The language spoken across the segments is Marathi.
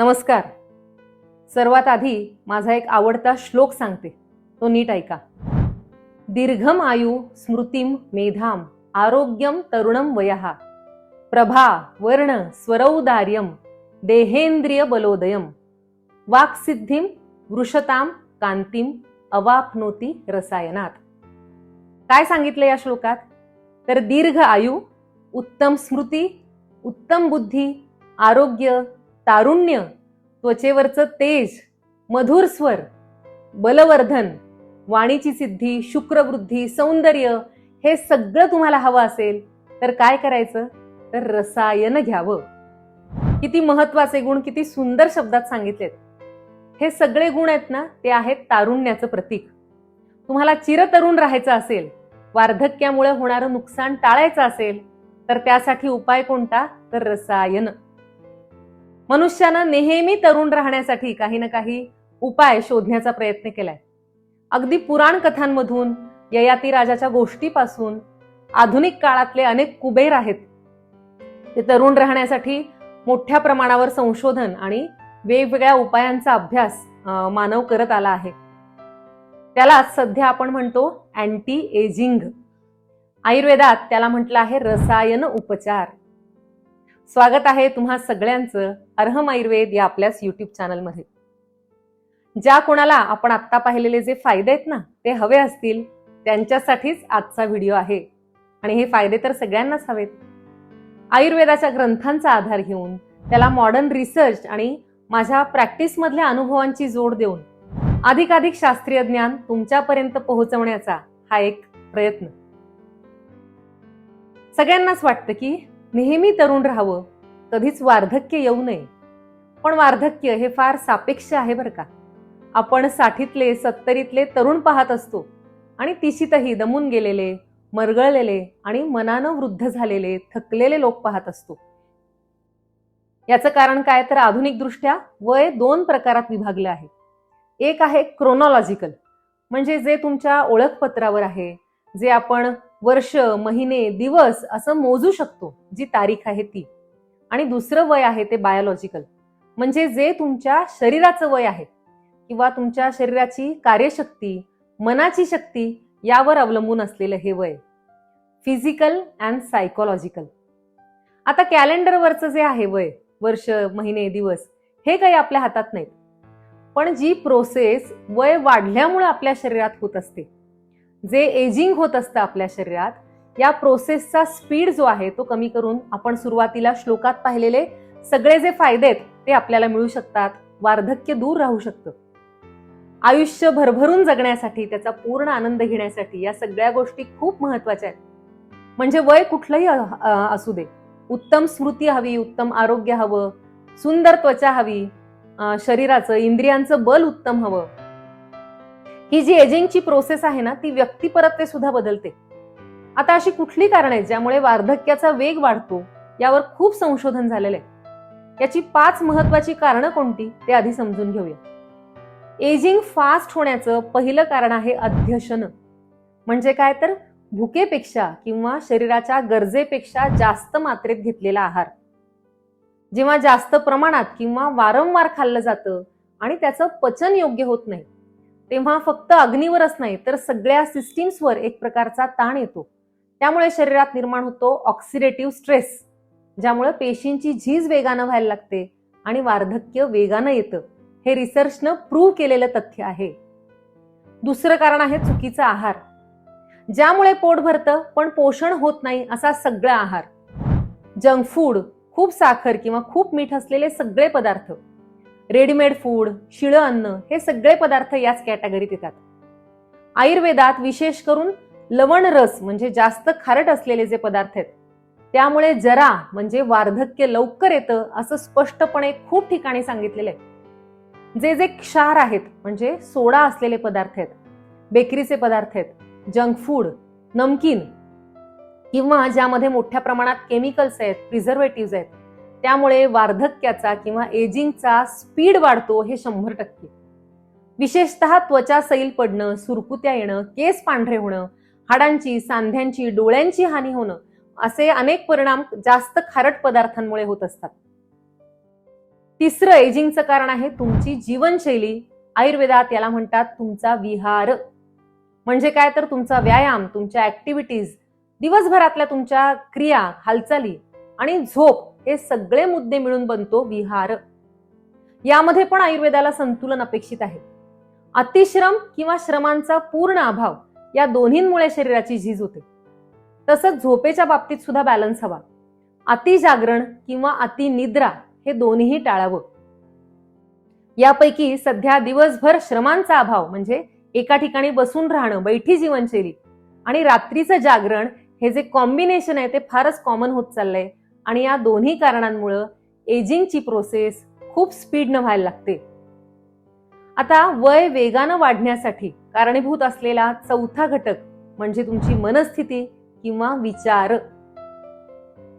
नमस्कार. सर्वात आधी माझा एक आवडता श्लोक सांगते. तो नीट ऐका. दीर्घम आयु स्मृतीम मेधाम आरोग्यम तरुणम वयहा प्रभा वर्ण स्वरौदार्यम देहेंद्रिय बलोदयम. वाक्सिद्धीम वृषताम कांतीम अवापनोती रसायनात. काय सांगितलं या श्लोकात? तर दीर्घ आयु उत्तम स्मृती उत्तम बुद्धी आरोग्य तारुण्य त्वचेवरचं तेज मधुर स्वर बलवर्धन वाणीची सिद्धी शुक्रवृद्धी सौंदर्य हे सगळं तुम्हाला हवं असेल तर काय करायचं? तर रसायन घ्यावं. किती महत्त्वाचे गुण किती सुंदर शब्दात सांगितलेत. हे सगळे गुण आहेत ना ते आहेत तारुण्याचं प्रतीक. तुम्हाला चिरतरुण राहायचं असेल वार्धक्यामुळे होणारं नुकसान टाळायचं असेल तर त्यासाठी उपाय कोणता? तर रसायन. मनुष्यानं नेहमी तरुण राहण्यासाठी काही ना काही उपाय शोधण्याचा प्रयत्न केलाय. अगदी पुराण कथांमधून ययाती राजाच्या गोष्टीपासून आधुनिक काळातले अनेक कुबेर आहेत. ते तरुण राहण्यासाठी मोठ्या प्रमाणावर संशोधन आणि वेगवेगळ्या उपायांचा अभ्यास मानव करत आला आहे. त्याला सध्या आपण म्हणतो अँटी एजिंग आयुर्वेदात त्याला म्हटलं आहे रसायन उपचार. स्वागत आहे तुम्हा सगळ्यांचं अर्हम आयुर्वेद या आपल्याच युट्यूब चॅनलमध्ये ज्या कोणाला आपण आत्ता पाहिलेले जे फायदे आहेत ना ते हवे असतील त्यांच्यासाठीच आजचा व्हिडिओ आहे. आणि हे फायदे तर सगळ्यांनाच हवेत. आयुर्वेदाच्या ग्रंथांचा आधार घेऊन त्याला मॉडर्न रिसर्च आणि माझ्या प्रॅक्टिसमधल्या अनुभवांची जोड देऊन अधिकाधिक शास्त्रीय ज्ञान तुमच्यापर्यंत पोहोचवण्याचा हा एक प्रयत्न. सगळ्यांनाच वाटतं की नेहमी तरुण राहावं. कधीच वार्धक्य येऊ नये. पण वार्धक्य हे फार सापेक्ष आहे बरं का. आपण साठीतले सत्तरीतले तरुण पाहत असतो आणि तिशीतही दमून गेलेले मरगळलेले आणि मनानं वृद्ध झालेले थकलेले लोक पाहत असतो. याचं कारण काय तर आधुनिक दृष्ट्या वय दोन प्रकारात विभागलं आहे. एक आहे क्रोनॉलॉजिकल म्हणजे जे तुमच्या ओळखपत्रावर आहे जे आपण वर्ष महिने दिवस असं मोजू शकतो जी तारीख आहे ती. आणि दुसरं वय आहे ते बायोलॉजिकल म्हणजे जे तुमच्या शरीराचं वय आहे किंवा तुमच्या शरीराची कार्यशक्ती मनाची शक्ती यावर अवलंबून असलेलं हे वय. फिजिकल अँड सायकोलॉजिकल आता कॅलेंडरवरचं जे आहे वय वर्ष महिने दिवस हे काही आपल्या हातात नाहीत. पण जी प्रोसेस वय वाढल्यामुळे आपल्या शरीरात होत असते जे एजिंग होत असतं आपल्या शरीरात या प्रोसेसचा स्पीड जो आहे तो कमी करून आपण सुरुवातीला श्लोकात पाहिलेले सगळे जे फायदे आहेत ते आपल्याला मिळू शकतात वार्धक्य दूर राहू शकतं. आयुष्य भरभरून जगण्यासाठी त्याचा पूर्ण आनंद घेण्यासाठी या सगळ्या गोष्टी खूप महत्त्वाच्या आहेत. म्हणजे वय कुठलंही असू दे. उत्तम स्मृती हवी उत्तम आरोग्य हवं सुंदर त्वचा हवी शरीराचं इंद्रियांचं बल उत्तम हवं. ही जी एजिंगची प्रोसेस आहे ना ती व्यक्तिपरत्वे सुद्धा बदलते. आता अशी कुठली कारण आहेत ज्यामुळे वार्धक्याचा वेग वाढतो यावर खूप संशोधन झालेलं आहे. याची पाच महत्वाची कारणं कोणती ते आधी समजून घेऊया. एजिंग फास्ट होण्याचं पहिलं कारण आहे अध्यशन म्हणजे काय तर भुकेपेक्षा किंवा शरीराच्या गरजेपेक्षा जास्त मात्रेत घेतलेला आहार. जेव्हा जास्त प्रमाणात किंवा वारंवार खाल्लं जातं आणि त्याचं पचन योग्य होत नाही तेव्हा फक्त अग्नीवरच नाही तर सगळ्या सिस्टीम्सवर एक प्रकारचा ताण येतो. त्यामुळे शरीरात निर्माण होतो ऑक्सिडेटिव्ह स्ट्रेस ज्यामुळे पेशींची झीज वेगानं व्हायला लागते आणि वार्धक्य वेगानं येतं. हे रिसर्चनं प्रूव्ह केलेलं तथ्य आहे. दुसरं कारण आहे चुकीचा आहार. ज्यामुळे पोट भरतं पण पोषण होत नाही असा सगळा आहार. जंक फूड खूप साखर किंवा खूप मीठ असलेले सगळे पदार्थ. रेडीमेड फूड शिळं अन्न हे सगळे पदार्थ याच कॅटेगरीत येतात. आयुर्वेदात विशेष करून लवण रस म्हणजे जास्त खारट असलेले जे पदार्थ आहेत त्यामुळे जरा म्हणजे वार्धक्य लवकर येतं असं स्पष्टपणे खूप ठिकाणी सांगितलेलं आहे. जे जे क्षार आहेत म्हणजे सोडा असलेले पदार्थ आहेत बेकरीचे पदार्थ आहेत जंक फूड नमकीन किंवा ज्यामध्ये मोठ्या प्रमाणात केमिकल्स आहेत प्रिझर्वेटिव्ह आहेत त्यामुळे वार्धक्याचा किंवा एजिंगचा स्पीड वाढतो हे शंभर टक्के. विशेषतः त्वचा सैल पडणं सुरकुत्या येणं केस पांढरे होणं हाडांची सांध्यांची डोळ्यांची हानी होणं असे अनेक परिणाम जास्त खारट पदार्थांमुळे होत असतात. तिसरं एजिंगचं कारण आहे तुमची जीवनशैली. आयुर्वेदात याला म्हणतात तुमचा विहार. म्हणजे काय? तर तुमचा व्यायाम तुमच्या ऍक्टिव्हिटीज दिवसभरातल्या तुमच्या क्रिया हालचाली आणि झोप हे सगळे मुद्दे मिळून बनतो विहार. यामध्ये पण आयुर्वेदाला संतुलन अपेक्षित आहे. अतिश्रम किंवा श्रमांचा पूर्ण अभाव या दोन्हींमुळे शरीराची झीज होते. तसंच झोपेच्या बाबतीत सुद्धा बॅलन्स हवा. अति जागरण किंवा अति निद्रा हे दोन्हीही टाळावं. यापैकी सध्या दिवसभर श्रमांचा अभाव म्हणजे एका ठिकाणी बसून राहणं बैठी जीवनशैली आणि रात्रीचं जागरण हे जे कॉम्बिनेशन आहे ते फारच कॉमन होत चाललंय. आणि या दोन्ही कारणांमुळं एजिंगची प्रोसेस खूप स्पीडनं व्हायला लागते. आता वय वेगानं वाढण्यासाठी कारणीभूत असलेला चौथा घटक म्हणजे तुमची मनस्थिती किंवा विचार.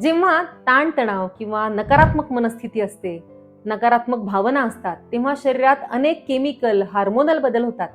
जेव्हा ताणतणाव किंवा नकारात्मक मनस्थिती असते नकारात्मक भावना असतात तेव्हा शरीरात अनेक केमिकल हार्मोनल बदल होतात.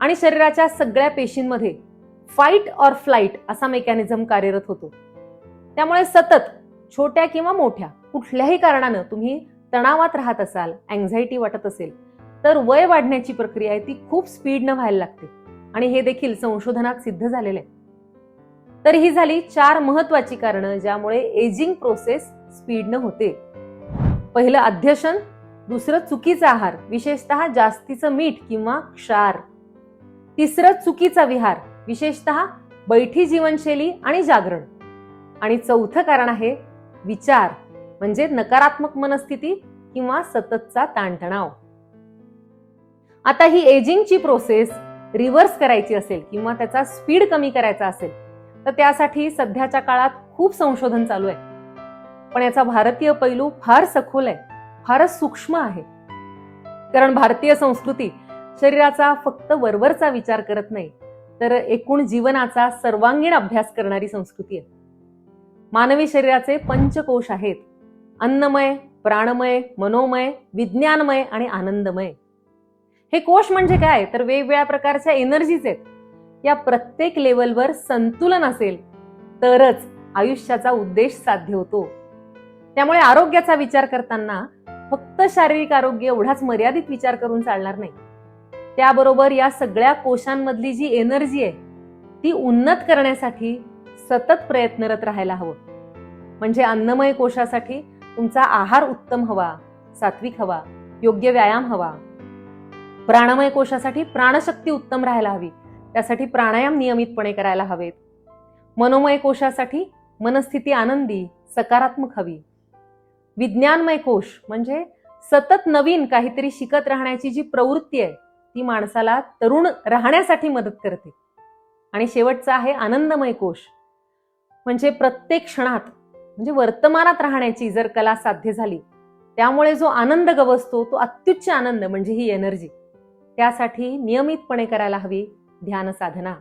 आणि शरीराच्या सगळ्या पेशींमध्ये फाईट ऑर फ्लाईट असा मेकॅनिझम कार्यरत होतो. त्यामुळे सतत छोट्या किंवा मोठ्या कुठल्याही कारणानं तुम्ही तणावात राहत असाल अँझायटी वाटत असेल तर वय वाढण्याची प्रक्रिया आहे ती खूप स्पीडनं व्हायला लागते. आणि हे देखील संशोधनात सिद्ध झालेलं आहे. तर ही झाली चार महत्वाची कारणं ज्यामुळे एजिंग प्रोसेस स्पीडनं होते. पहिलं अध्यशन दुसरं चुकीचा आहार विशेषतः जास्तीचं मीठ किंवा क्षार. तिसरं चुकीचा विहार विशेषतः बैठी जीवनशैली आणि जागरण. आणि चौथं कारण आहे विचार म्हणजे नकारात्मक मनस्थिती किंवा सततचा ताणतणाव. आता ही एजिंगची प्रोसेस रिव्हर्स करायची असेल किंवा त्याचा स्पीड कमी करायचा असेल तर त्यासाठी सध्याच्या काळात खूप संशोधन चालू आहे. पण याचा भारतीय पैलू फार सखोल आहे फारच सूक्ष्म आहे. कारण भारतीय संस्कृती शरीराचा फक्त वरवरचा विचार करत नाही तर एकूण जीवनाचा सर्वांगीण अभ्यास करणारी संस्कृती आहे. मानवी शरीराचे पंचकोश आहेत. अन्नमय प्राणमय मनोमय विज्ञानमय आणि आनंदमय. हे कोश म्हणजे काय? तर वेगवेगळ्या प्रकारच्या एनर्जीज आहेत. या प्रत्येक लेवलवर संतुलन असेल तरच आयुष्याचा उद्देश साध्य होतो. त्यामुळे आरोग्याचा विचार करताना फक्त शारीरिक आरोग्य एवढाच मर्यादित विचार करून चालणार नाही. त्याबरोबर या सगळ्या कोशांमधली जी एनर्जी आहे ती उन्नत करण्यासाठी सतत प्रयत्नरत राहायला हवं. म्हणजे अन्नमय कोशासाठी तुमचा आहार उत्तम हवा सात्विक हवा योग्य व्यायाम हवा. प्राणमय कोशासाठी प्राणशक्ती उत्तम राहायला हवी. त्यासाठी प्राणायाम नियमितपणे करायला हवेत. मनोमय कोशासाठी मनस्थिती आनंदी सकारात्मक हवी. विज्ञानमय कोश म्हणजे सतत नवीन काहीतरी शिकत राहण्याची जी प्रवृत्ती आहे ती माणसाला तरुण राहण्यासाठी मदत करते. आणि शेवटचा आहे आनंदमय कोश. म्हणजे प्रत्येक क्षणात म्हणजे वर्तमानात राहण्याची जर कला साध्य झाली त्यामुळे जो आनंद गवसतो तो अत्युच्च आनंद म्हणजे ही एनर्जी त्यासाठी नियमितपणे करायला हवी ध्यान साधना.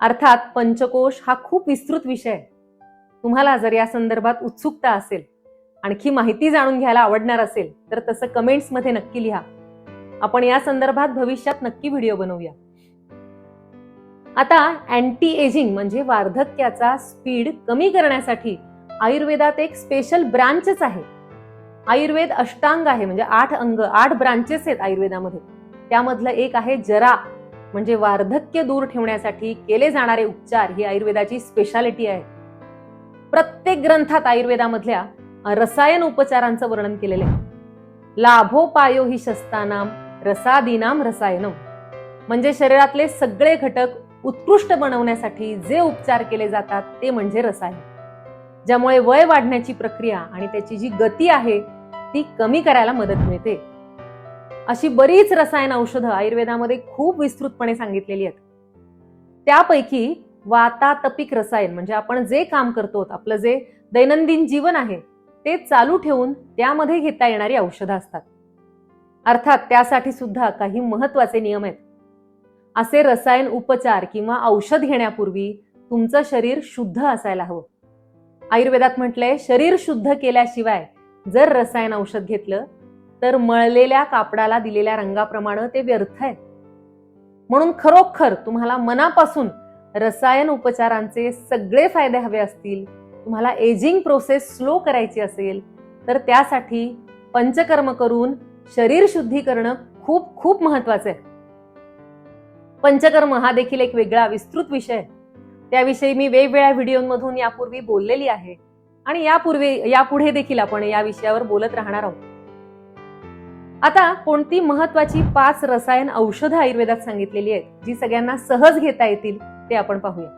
अर्थात पंचकोश हा खूप विस्तृत विषय आहे. तुम्हाला जर या संदर्भात उत्सुकता असेल आणखी माहिती जाणून घ्यायला आवडणार असेल तर तसं कमेंट्समध्ये नक्की लिहा. आपण या संदर्भात भविष्यात नक्की व्हिडिओ बनवूया. आता अँटी एजिंग म्हणजे वार्धक्याचा स्पीड कमी करण्यासाठी आयुर्वेदात एक स्पेशल ब्रांचच आहे. आयुर्वेद अष्टांग आहे म्हणजे आठ अंग आठ ब्रांचेस आहेत आयुर्वेदामध्ये. त्यामधलं एक आहे जरा म्हणजे वार्धक्य दूर ठेवण्यासाठी केले जाणारे उपचार ही आयुर्वेदाची स्पेशालिटी आहे. प्रत्येक ग्रंथात आयुर्वेदामधल्या रसायन उपचारांचं वर्णन केलेलं आहे. लाभोपायो ही शस्तानाम रसादीनाम रसायनम म्हणजे शरीरातले सगळे घटक उत्कृष्ट बनवण्यासाठी जे उपचार केले जातात ते म्हणजे रसायन. ज्यामुळे वय वाढण्याची प्रक्रिया आणि त्याची जी गती आहे ती कमी करायला मदत मिळते. अशी बरीच रसायन औषधं आयुर्वेदामध्ये खूप विस्तृतपणे सांगितलेली आहेत. त्यापैकी वातातपिक रसायन म्हणजे आपण जे काम करतो आपलं जे दैनंदिन जीवन आहे ते चालू ठेवून त्यामध्ये घेता येणारी औषधं असतात. अर्थात त्यासाठी सुद्धा काही महत्त्वाचे नियम आहेत. असे रसायन उपचार किंवा औषध घेण्यापूर्वी तुमचं शरीर शुद्ध असायला हवं. आयुर्वेदात म्हटलंय शरीर शुद्ध केल्याशिवाय जर रसायन औषध घेतलं तर मळलेल्या कापडाला दिलेल्या रंगाप्रमाणे ते व्यर्थ आहे म्हणून खरोखर तुम्हाला मनापासून रसायन उपचारांचे सगळे फायदे हवे असतील तुम्हाला एजिंग प्रोसेस स्लो करायची असेल तर त्यासाठी पंचकर्म करून शरीर शुद्धी करणं खूप खूप महत्वाचं आहे. पंचकर्म हा देखील एक वेगळा विस्तृत विषय. त्याविषयी मी वेगवेगळ्या व्हिडिओमधून यापूर्वी बोललेली आहे. आणि यापूर्वी यापुढे देखील आपण या विषयावर बोलत राहणार आहोत. आता कोणती महत्वाची पाच रसायन औषधं आयुर्वेदात सांगितलेली आहेत जी सगळ्यांना सहज घेता येतील ते आपण पाहूया.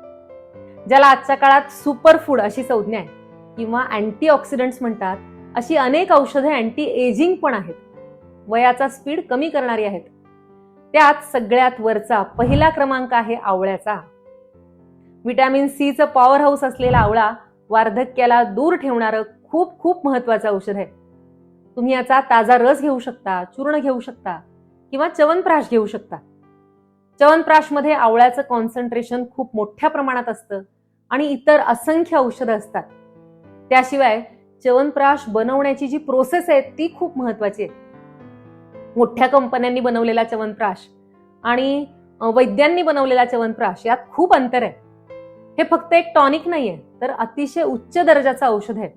ज्याला आजच्या काळात सुपर फूड अशी संज्ञा आहे किंवा अँटीऑक्सिडंट्स म्हणतात अशी अनेक औषधं अँटी एजिंग पण आहेत. वयाचा स्पीड कमी करणारी आहेत. त्यात सगळ्यात वरचा पहिला क्रमांक आहे आवळ्याचा. व्हिटॅमिन सीचं पॉवर हाऊस असलेला आवळा वार्धक्याला दूर ठेवणारं खूप खूप महत्वाचं औषध आहे. तुम्ही याचा ताजा रस घेऊ शकता चूर्ण घेऊ शकता किंवा चवनप्राश घेऊ शकता. च्यवनप्राशमध्ये आवळ्याचं कॉन्सन्ट्रेशन खूप मोठ्या प्रमाणात असतं आणि इतर असंख्य औषधं असतात. त्याशिवाय च्यवनप्राश बनवण्याची जी प्रोसेस आहे ती खूप महत्वाची आहे. मोठ्या कंपन्यांनी बनवलेला च्यवनप्राश आणि वैद्यांनी बनवलेला च्यवनप्राश यात खूप अंतर आहे. हे फक्त एक टॉनिक नाहीये तर अतिशय उच्च दर्जाचं औषध आहे.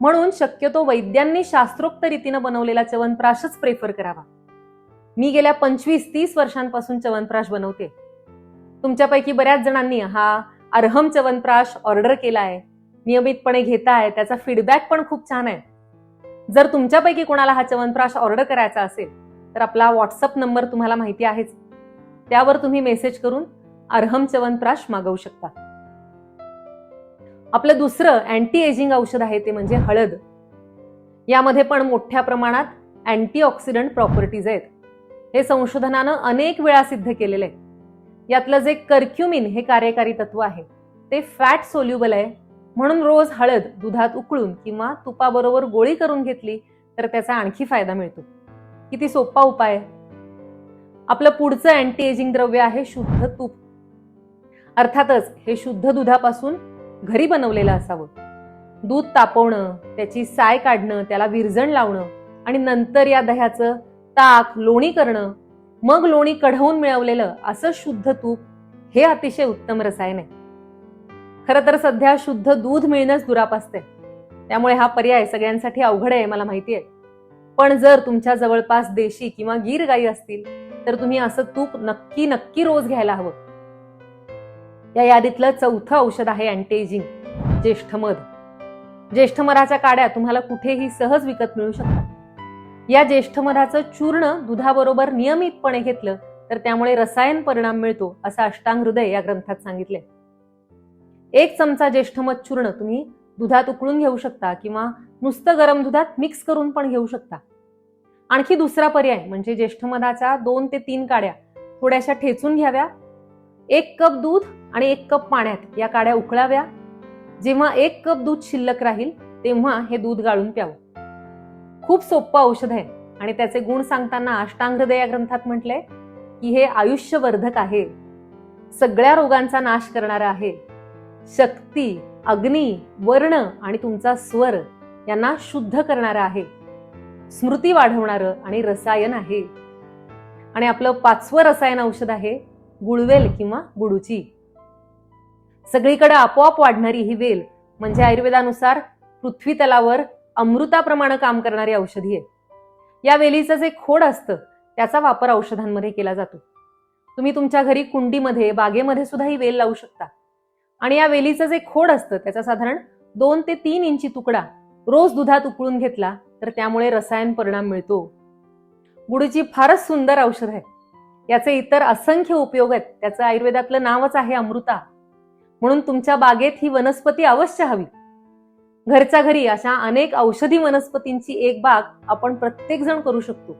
म्हणून शक्यतो वैद्यांनी शास्त्रोक्त रीतीनं बनवलेला च्यवनप्राशच प्रेफर करावा. मी गेल्या पंचवीस तीस वर्षांपासून च्यवनप्राश बनवते. तुमच्यापैकी बऱ्याच जणांनी हा अर्हम च्यवनप्राश ऑर्डर केला आहे नियमितपणे घेताय त्याचा फीडबॅक पण खूप छान आहे. जर तुमच्यापैकी कोणाला हा चवनप्राश ऑर्डर करायचा असेल तर आपला व्हॉट्सअप नंबर तुम्हाला माहिती आहेच. त्यावर तुम्ही मेसेज करून अर्हम चवनप्राश मागवू शकता. आपलं दुसरं अँटी एजिंग औषध आहे ते म्हणजे हळद. यामध्ये पण मोठ्या प्रमाणात अँटीऑक्सिडंट प्रॉपर्टीज आहेत. हे संशोधनानं अनेक वेळा सिद्ध केलेलं आहे. यातलं जे कर्क्युमिन हे कार्यकारी तत्व आहे ते फॅट सोल्युबल आहे. म्हणून रोज हळद दुधात उकळून किंवा तुपाबरोबर गोळी करून घेतली तर त्याचा आणखी फायदा मिळतो. किती सोपा उपाय आपलं पुढचं अँटी एजिंग द्रव्य आहे शुद्ध तूप. अर्थातच हे शुद्ध दुधापासून घरी बनवलेलं असावं. दूध तापवणं त्याची साय काढणं त्याला विरजण लावणं आणि नंतर या दह्याचं ताक लोणी करणं मग लोणी कढवून मिळवलेलं असं शुद्ध तूप हे अतिशय उत्तम रसायन आहे. खरं तर सध्या शुद्ध दूध मिळणंच दुरापासते त्यामुळे हा पर्याय सगळ्यांसाठी अवघड आहे मला माहिती आहे. पण जर तुमच्या जवळपास देशी किंवा गीर गाई असतील तर तुम्ही असं तूप नक्की नक्की रोज घ्यायला हवं. या यादीतलं चौथं औषध आहे अँटेजिंग ज्येष्ठमध ज्येष्ठमधाच्या काड्या तुम्हाला कुठेही सहज विकत मिळू शकतात. या ज्येष्ठमधाचं चूर्ण दुधाबरोबर नियमितपणे घेतलं तर त्यामुळे रसायन परिणाम मिळतो असं अष्टांग हृदय या ग्रंथात सांगितले एक चमचा ज्येष्ठमध चूर्ण तुम्ही दुधात उकळून घेऊ शकता किंवा नुसतं गरम दुधात मिक्स करून पण घेऊ शकता. आणखी दुसरा पर्याय म्हणजे ज्येष्ठमधाच्या दोन ते तीन काड्या थोड्याशा ठेचून घ्याव्या. एक कप दूध आणि एक कप पाण्यात या काड्या उकळाव्या. जेव्हा एक कप दूध शिल्लक राहील तेव्हा हे दूध गाळून प्यावं. खूप सोपं औषध आहे आणि त्याचे गुण सांगताना अष्टांगहृदय या ग्रंथात म्हटलंय की हे आयुष्यवर्धक आहे. सगळ्या रोगांचा नाश करणारं आहे. शक्ती अग्नी वर्ण आणि तुमचा स्वर यांना शुद्ध करणारं आहे. स्मृती वाढवणारं आणि रसायन आहे. आणि आपलं पाचवं रसायन औषध आहे गुळवेल किंवा गुडूची. सगळीकडे आपोआप वाढणारी ही वेल म्हणजे आयुर्वेदानुसार पृथ्वी तलावर अमृताप्रमाणे काम करणारी औषधी आहे. या वेलीचं जे खोड असतं त्याचा वापर औषधांमध्ये केला जातो. तुम्ही तुमच्या घरी कुंडीमध्ये बागेमध्ये सुद्धा ही वेल लावू शकता. आणि या वेलीचं जे खोड असतं त्याचा साधारण दोन ते तीन इंची तुकडा रोज दुधात उकळून घेतला तर त्यामुळे रसायन परिणाम मिळतो. गुडूची फारच सुंदर औषध आहे याचे इतर असंख्य उपयोग आहेत. त्याचं आयुर्वेदातलं नावच आहे अमृता. म्हणून तुमच्या बागेत ही वनस्पती अवश्य हवी. घरच्या घरी अशा अनेक औषधी वनस्पतींची एक बाग आपण प्रत्येक जण करू शकतो.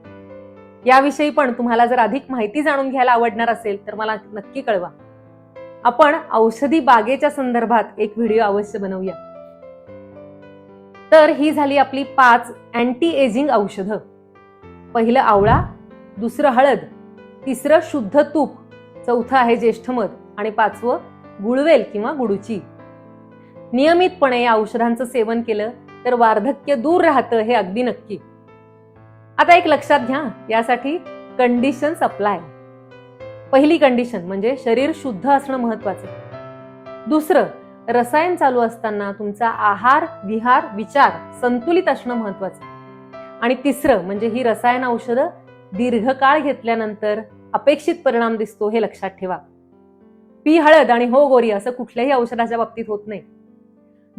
याविषयी पण तुम्हाला जर अधिक माहिती जाणून घ्यायला आवडणार असेल तर मला नक्की कळवा. आपण औषधी बागेच्या संदर्भात एक व्हिडिओ अवश्य बनवूया. तर ही झाली आपली पाच अँटी एजिंग औषधं. पहिलं आवळा दुसरं हळद तिसरं शुद्ध तूप चौथं आहे ज्येष्ठमध आणि पाचवं गुळवेल किंवा गुडूची. नियमितपणे या औषधांचं सेवन केलं तर वार्धक्य दूर राहतं हे अगदी नक्की. आता एक लक्षात घ्या यासाठी कंडिशन अप्लाय पहिली कंडिशन म्हणजे शरीर शुद्ध असणं महत्वाचं. दुसरं रसायन चालू असताना तुमचा आहार विहार विचार संतुलित असणं महत्वाचं. आणि तिसरं म्हणजे ही रसायन औषधं दीर्घकाळ घेतल्यानंतर अपेक्षित परिणाम दिसतो हे लक्षात ठेवा. पी हळद आणि हो गोरी असं कुठल्याही औषधाच्या बाबतीत होत नाही.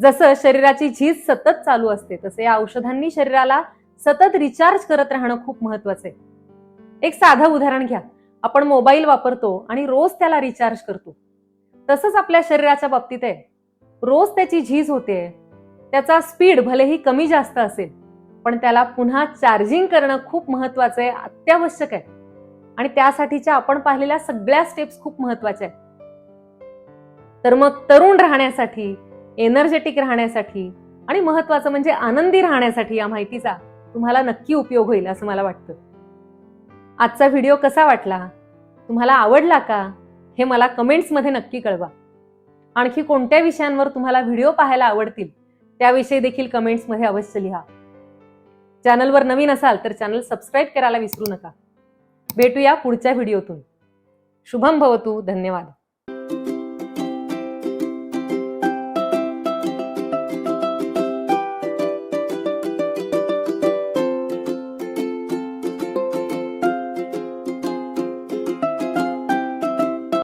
जसं शरीराची झीज सतत चालू असते तसे या औषधांनी शरीराला सतत रिचार्ज करत राहणं खूप महत्वाचं आहे. एक साधं उदाहरण घ्या. आपण मोबाईल वापरतो आणि रोज त्याला रिचार्ज करतो. तसंच आपल्या शरीराच्या बाबतीत आहे. रोज त्याची झीज होते. त्याचा स्पीड भलेही कमी जास्त असेल पण त्याला पुन्हा चार्जिंग करणं खूप महत्वाचं आहे अत्यावश्यक आहे. आणि त्यासाठीच्या आपण पाहिलेल्या सगळ्या स्टेप्स खूप महत्त्वाच्या आहेत. तर मग तरुण राहण्यासाठी एनर्जेटिक राहण्यासाठी आणि महत्वाचं म्हणजे आनंदी राहण्यासाठी या माहितीचा तुम्हाला नक्की उपयोग होईल असं मला वाटतं. आजचा व्हिडिओ कसा वाटला? तुम्हाला आवडला का? हे मला कमेंट्समध्ये नक्की कळवा. आणखी कोणत्या विषयांवर तुम्हाला व्हिडिओ पाहायला आवडतील त्याविषयी देखील कमेंट्समध्ये अवश्य लिहा. चॅनलवर नवीन असाल तर चॅनल सबस्क्राईब करायला विसरू नका. भेटूया पुढच्या व्हिडिओतून. शुभम भवतू धन्यवाद.